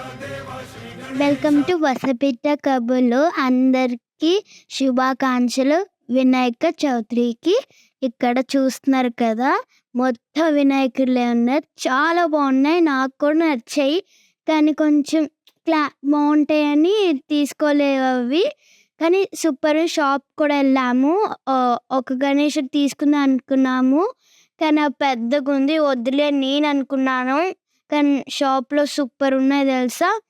Welcome to వసపిట్ట కబుర్లు. అందరికీ శుభాకాంక్షలు. వినాయక చవితికి ఇక్కడ చూస్తున్నారు కదా. మొత్తం వినాయకులే ఉన్నారు. చాలా బాగున్నాయి. నాకు కూడా నచ్చాయి. కానీ కొంచెం క్లా బాగుంటాయని తీసుకోలేవు అవి కానీ సూపర్ షాప్ కూడా వెళ్ళాము. ఒక గణేషుడు తీసుకుందాం అనుకున్నాము. కానీ పెద్దగా ఉంది వద్దులే నేను అనుకున్నాను. కానీ షాప్లో సూపర్ ఉన్నాయి తెలుసా?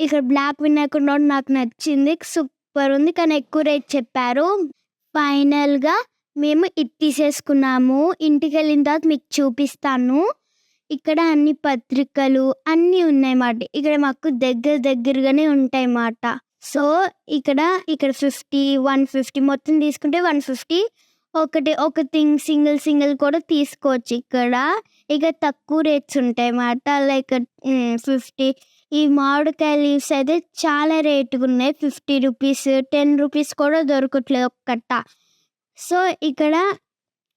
ఇక్కడ బ్లాక్ వినాయకుడు నాకు నచ్చింది సూపర్ ఉంది కానీ ఎక్కువ రేట్ చెప్పారు. ఫైనల్గా మేము ఇది తీసేసుకున్నాము. ఇంటికి వెళ్ళిన తర్వాత మీకు చూపిస్తాను. ఇక్కడ అన్ని పత్రికలు అన్నీ ఉన్నాయి ఇక్కడ మాకు దగ్గర దగ్గరగానే ఉంటాయి అన్నమాట సో ఇక్కడ ఇక్కడ ఫిఫ్టీ వన్ ఫిఫ్టీ మొత్తం తీసుకుంటే వన్ ఫిఫ్టీ ఒకటి ఒక థింగ్ సింగిల్ సింగిల్ కూడా తీసుకోవచ్చు ఇక్కడ. ఇక తక్కువ రేట్స్ ఉంటాయి అన్నమాట. లైక్ ఫిఫ్టీ ఈ మామిడికాయ లీవ్స్ అయితే చాలా రేటుగా ఉన్నాయి. ఫిఫ్టీ రూపీస్ టెన్ రూపీస్ కూడా దొరకట్లేదు ఒక్కట. సో ఇక్కడ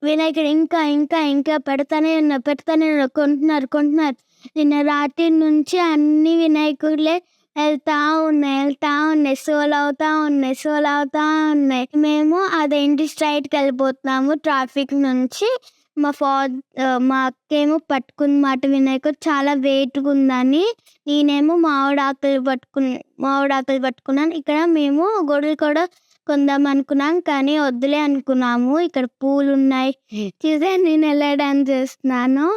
వినాయకుడు ఇంకా ఇంకా ఇంకా పెడతానే ఉన్నారు పెడతానే ఉన్నారు కొంటున్నారు కొంటున్నారు. నిన్న రాత్రి నుంచి అన్ని వినాయకుడులే వెళ్తా ఉన్నాయి వెళ్తా ఉన్నాయి. సోల్ అవుతా ఉన్నాయి సోల్ అవుతా ఉన్నాయి. మేము అదేంటి స్ట్రైట్కి వెళ్ళిపోతున్నాము ట్రాఫిక్ నుంచి. మా ఫాదర్ మా అక్కేమో పట్టుకున్న మాట వినాయకుడు చాలా వెయిట్గా ఉందని నేనేమో మామిడాకులు పట్టుకుని మామిడాకులు పట్టుకున్నాను. ఇక్కడ మేము గొడుగులు కూడా కొందాం అనుకున్నాం కానీ వద్దులే అనుకున్నాము. ఇక్కడ పూలు ఉన్నాయి. చూసే నేను వెళ్ళడానికి చేస్తున్నాను.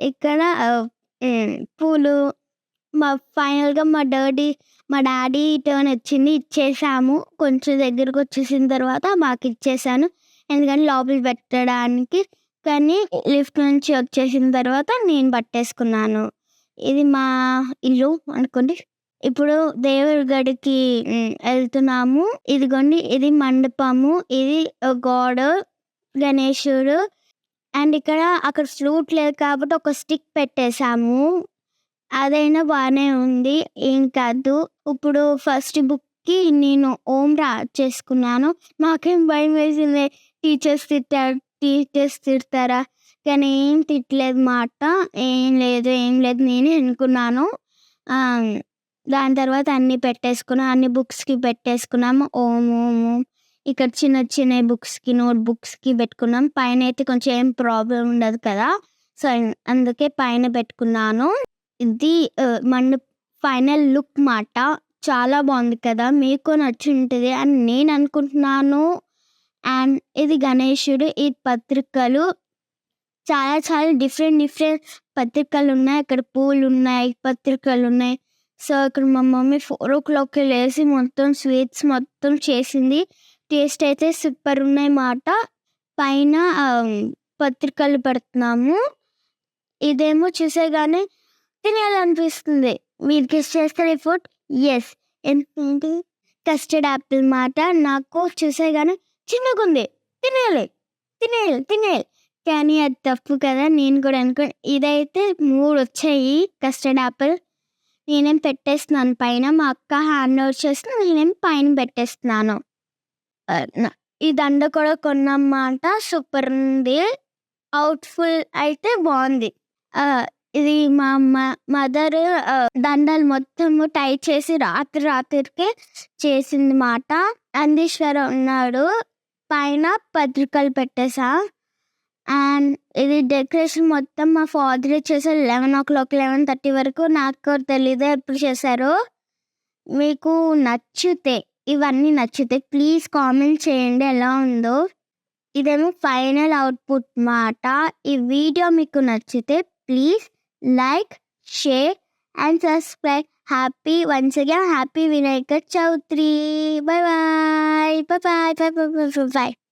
ఇక్కడ పూలు మా ఫైనల్గా మా డాడీ మా డాడీ టర్న్ వచ్చింది. ఇచ్చేసాము. కొంచెం దగ్గరకు వచ్చేసిన తర్వాత మాకు ఇచ్చేసాను. ఎందుకంటే లోపల పెట్టడానికి కానీ లిఫ్ట్ నుంచి వచ్చేసిన తర్వాత నేను పట్టేసుకున్నాను. ఇది మా ఇల్లు అనుకోండి. ఇప్పుడు దేవుడి గడికి వెళ్తున్నాము. ఇదిగోండి ఇది మండపము. ఇది గాడ్ గణేశుడు. అండ్ ఇక్కడ అక్కడ ఫ్లూట్ లేదు కాబట్టి ఒక స్టిక్ పెట్టేశాము. అదైనా బాగానే ఉంది. ఏం కాదు. ఇప్పుడు ఫస్ట్ బుక్కి నేను ఓం రా చేసుకున్నాను. నాకేం భయం వేసింది? టీచర్స్ తిట్టారు. టీచర్స్ తిడతారా? కానీ ఏం తిట్టలేదు మాట ఏం లేదు ఏం లేదు నేనే అనుకున్నాను. దాని తర్వాత అన్ని పెట్టేసుకున్నాం అన్ని బుక్స్కి పెట్టేసుకున్నాము. ఓం ఓం ఓం. ఇక్కడ చిన్న చిన్న బుక్స్కి నోట్ బుక్స్కి పెట్టుకున్నాం. పైన అయితే కొంచెం ఏం ప్రాబ్లం ఉండదు కదా? సో అందుకే పైన పెట్టుకున్నాను. ఇది మన ఫైనల్ లుక్ మాట. చాలా బాగుంది కదా? మీకు నచ్చి ఉంటుంది అని నేను అనుకుంటున్నాను. అండ్ ఇది గణేశుడు ఈ పత్రికలు చాలా చాలా డిఫరెంట్ డిఫరెంట్ పత్రికలు ఉన్నాయి. అక్కడ పూలు ఉన్నాయి పత్రికలు ఉన్నాయి సో ఇక్కడ మా మమ్మీ ఫోర్ ఓ క్లాక్కి లేచి మొత్తం స్వీట్స్ మొత్తం చేసింది. టేస్ట్ అయితే సూపర్ ఉన్నాయి మాట. పైన పత్రికలు పెడుతున్నాము. ఇదేమో చూసేగానే తినేయాలనిపిస్తుంది. మీరు గెస్ట్ చేస్తారు ఈ ఫుడ్ ఎస్ ఏంటి కస్టర్డ్ యాపిల్ మాట. నాకు చూసేగానే చిన్నగుంది తినేయాలి. తినేయాలి. తినేయాలి. కానీ అది తప్పు కదా. నేను కూడా అనుకో ఇదైతే మూడు వచ్చాయి కస్టర్డ్ యాపిల్ నేనేం పెట్టేస్తున్నాను. పైన మా అక్క హ్యాండ్ ఓవర్ చేస్తే నేనేం పైన పెట్టేస్తున్నాను. ఈ దండ కూడా కొన్నమాట సూపర్ ఉంది. అవుట్ఫుల్ అయితే బాగుంది. ఇది మా అమ్మ మదర్ దండలు మొత్తము టైట్ చేసి రాత్రి రాత్రికే చేసింది మాట. అందీశ్వర ఉన్నాడు. పైన పత్రికలు పెట్టేసా. అండ్ ఇది డెకరేషన్ మొత్తం మా ఫాదర్ చేశారు eleven o'clock eleven thirty వరకు నాకు కూడా తెలీదు ఎప్పుడు చేశారు. మీకు నచ్చితే ఇవన్నీ నచ్చితే ప్లీజ్ కామెంట్ చేయండి ఎలా ఉందో. ఇదేమో ఫైనల్ అవుట్పుట్ మాట. ఈ వీడియో మీకు నచ్చితే please like share and subscribe. Happy, once again, happy Vinayaka Chaudhary. Bye bye. Bye bye. Bye bye. Bye bye. bye.